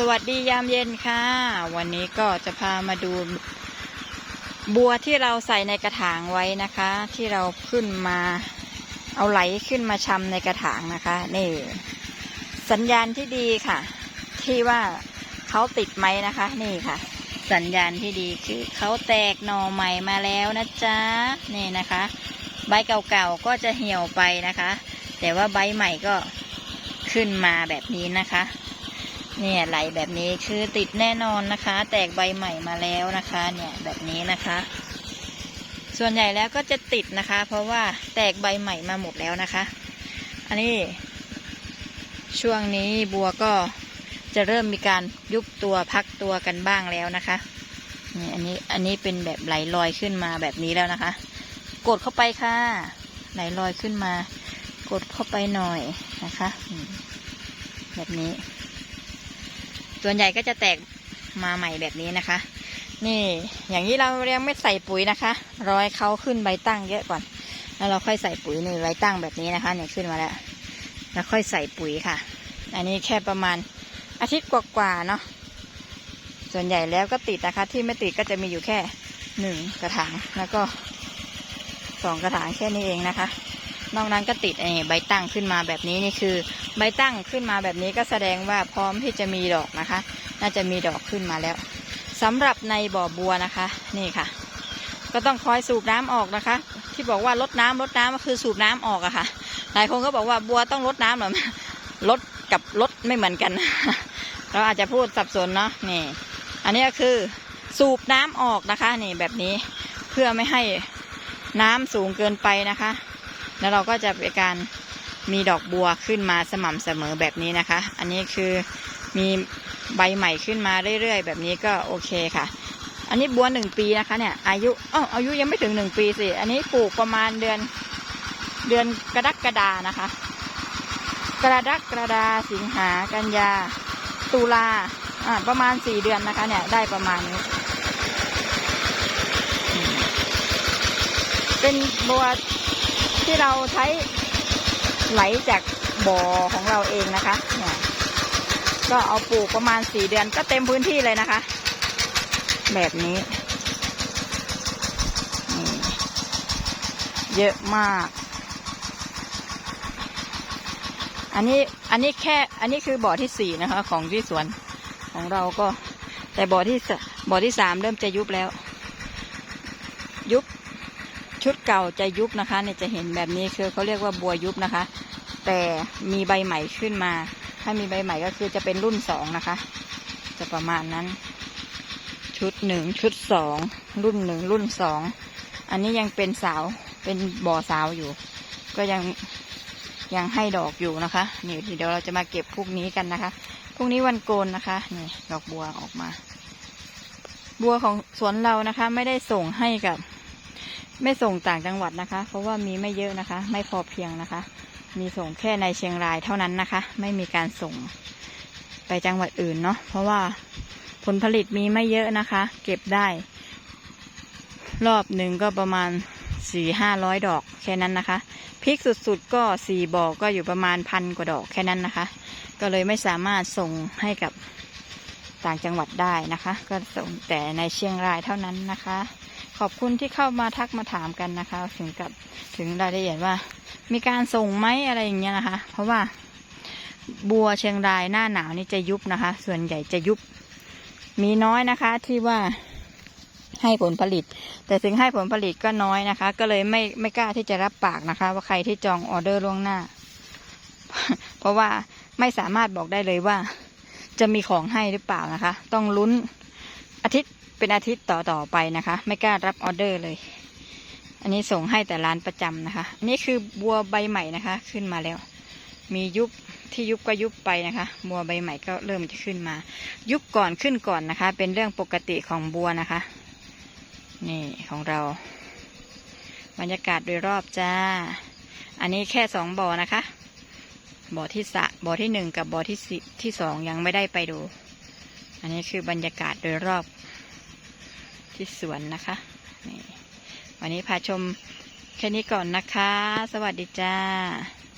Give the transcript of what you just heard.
สวัสดียามเย็นค่ะ วันนี้ก็จะพามาดู บัวที่เราใส่ในกระถางไว้นะคะ ที่เราขึ้นมาเอาไหลขึ้นมาชำในกระถางนะคะนี่สัญญาณที่ดีค่ะ ที่ว่าเขาติดไหมนะคะ นี่ค่ะ สัญญาณที่ดีคือเขาแตกหน่อใหม่มาแล้วนะจ๊ะนี่นะคะ ใบเก่าๆก็จะเหี่ยวไปนะคะ แต่ว่าใบใหม่ก็ขึ้นมาแบบนี้นะคะ เนี่ยไหลแบบนี้คือติดแน่นอนนะคะ แตกใบใหม่มาแล้วนะคะ เนี่ยแบบนี้นะคะ ส่วนใหญ่แล้วก็จะติดนะคะ เพราะว่าแตกใบใหม่มาหมดแล้วนะคะ อันนี้ ช่วงนี้บัวก็จะเริ่มมีการยุบตัวพักตัวกันบ้างแล้วนะคะนี่อันนี้อันนี้เป็นแบบไหลลอยขึ้นมาแบบนี้แล้วนะคะ กดเข้าไปค่ะ ไหลลอยขึ้นมา กดเข้าไปหน่อยนะคะ แบบนี้ ส่วนใหญ่ก็จะแตกมาใหม่แบบนี้นะคะ นี่อย่างนี้เราเรายังไม่ใส่ปุ๋ยนะคะรอให้เขาขึ้นใบตั้งเยอะก่อน แล้วเราค่อยใส่ปุ๋ยนี่ใบตั้งแบบนี้นะคะเนี่ยขึ้นมาแล้วแล้วค่อยใส่ปุ๋ยค่ะ อันนี้แค่ประมาณอาทิตย์กว่าๆเนาะส่วนใหญ่แล้วก็ติดนะคะ ที่ไม่ติดก็จะมีอยู่แค่หนึ่งกระถางแล้วก็สองกระถางแค่นี้เองนะคะ นอกนั้นก็ติดไอ้ใบตั้งขึ้นมาแบบนี้นี่คือ ใบตั้งขึ้นมาแบบนี้ก็แสดงว่าพร้อมที่จะมีดอกนะคะ น่าจะมีดอกขึ้นมาแล้วสำหรับในบ่อบัวนะคะ นี่ค่ะ ก็ต้องคอยสูบน้ำออกนะคะ ที่บอกว่าลดน้ำลดน้ำก็คือสูบน้ำออกอะค่ะ หลายคนก็บอกว่าบัวต้องลดน้ำหรอลดกับลดไม่เหมือนกัน เราอาจจะพูดสับสนเนาะนี่ อันนี้ก็คือสูบน้ำออกนะคะ นี่แบบนี้เพื่อไม่ให้น้ำสูงเกินไปนะคะ แล้วเราก็จะเป็นการ มีดอกบัวขึ้นมาสม่ำเสมอแบบนี้นะคะ อันนี้คือมีใบใหม่ขึ้นมาเรื่อยๆ แบบนี้ก็โอเคค่ะ อันนี้บัวหนึ่งปีนะคะเนี่ยอายุอ้ออายุยังไม่ถึงหนึ่งปีสิอันนี้ปลูกประมาณเดือนเดือนกระดักกระดานะคะ กระดักกระดาสิงหากันยา ตุลาอ่าประมาณสี่เดือนนะคะเนี่ยได้ประมาณนี้เป็นบัวที่เราใช้ ไหลจากบ่อของเราเองนะคะเนี่ยก็เอาปลูกประมาณสี่เดือนก็เต็มพื้นที่เลยนะคะ แบบนี้นี่เยอะมาก อันนี้อันนี้แค่อันนี้คือบ่อที่สี่นะคะ ของที่สวนของเราก็ แต่บ่อที่บ่อที่สามเริ่มจะยุบแล้ว ชุดเก่าจะยุบนะคะเนี่ยจะเห็นแบบนี้คือเขาเรียกว่าบัวยุบนะคะ แต่มีใบใหม่ขึ้นมา ถ้ามีใบใหม่ก็คือจะเป็นรุ่นสองนะคะ จะประมาณนั้น ชุดหนึ่งชุดสองรุ่นหนึ่งรุ่นสองอันนี้ยังเป็นสาวเป็นบ่อสาวอยู่ ก็ยังยังให้ดอกอยู่นะคะนี่เดี๋ยวเราจะมาเก็บพรุ่งนี้กันนะคะพรุ่งนี้วันโกนนะคะนี่ดอกบัวออกมา บัวของสวนเรานะคะ ไม่ได้ส่งให้กับ ไม่ส่งต่างจังหวัดนะคะ เพราะว่ามีไม่เยอะนะคะ ไม่พอเพียงนะคะ มีส่งแค่ในเชียงรายเท่านั้นนะคะ ไม่มีการส่งไปจังหวัดอื่นเนาะเพราะว่าผลผลิตมีไม่เยอะนะคะ เก็บได้ รอบหนึ่งก็ประมาณสี่ห้าร้อยดอกแค่นั้นนะคะพริกสุดๆก็สี่บอกก็อยู่ประมาณพันกว่าดอกแค่นั้นนะคะ ก็เลยไม่สามารถส่งให้กับต่างจังหวัดได้นะคะ ก็ส่งแต่ในเชียงรายเท่านั้นนะคะ ขอบคุณที่เข้ามาทักมาถามกันนะคะ ถึงกับถึงรายละเอียดว่า มีการส่งไหมอะไรอย่างเงี้ยนะคะ เพราะว่าบัวเชียงรายหน้าหนาวนี่จะยุบนะคะ ส่วนใหญ่จะยุบ มีน้อยนะคะที่ว่าให้ผลผลิต แต่ถึงให้ผลผลิตก็น้อยนะคะ ก็เลยไม่ไม่กล้าที่จะรับปากนะคะ ว่าใครที่จองออเดอร์ล่วงหน้า เพราะว่าไม่สามารถบอกได้เลยว่า จะมีของให้หรือเปล่านะคะ ต้องลุ้น เป็นอาทิตย์ต่อต่อไปนะคะ ไม่กล้ารับออเดอร์เลย อันนี้ส่งให้แต่ร้านประจำนะคะนนี้คือบัวใบใหม่นะคะ ขึ้นมาแล้ว มียุบที่ยุบก็ยุบไปนะคะ บัวใบใหม่ก็เริ่มจะขึ้นมา ยุบก่อนขึ้นก่อนนะคะ เป็นเรื่องปกติของบัวนะคะ นี่ของเรา บรรยากาศโดยรอบจ้า อันนี้แค่สองบ่อนะคะบ่อที่สะบ่อที่หนึ่งกับบ่อที่สิที่สองยังไม่ได้ไปดู อันนี้คือบรรยากาศโดยรอบ ที่สวนนะคะนี่วันนี้พาชมแค่นี้ก่อนนะคะ สวัสดีจ้า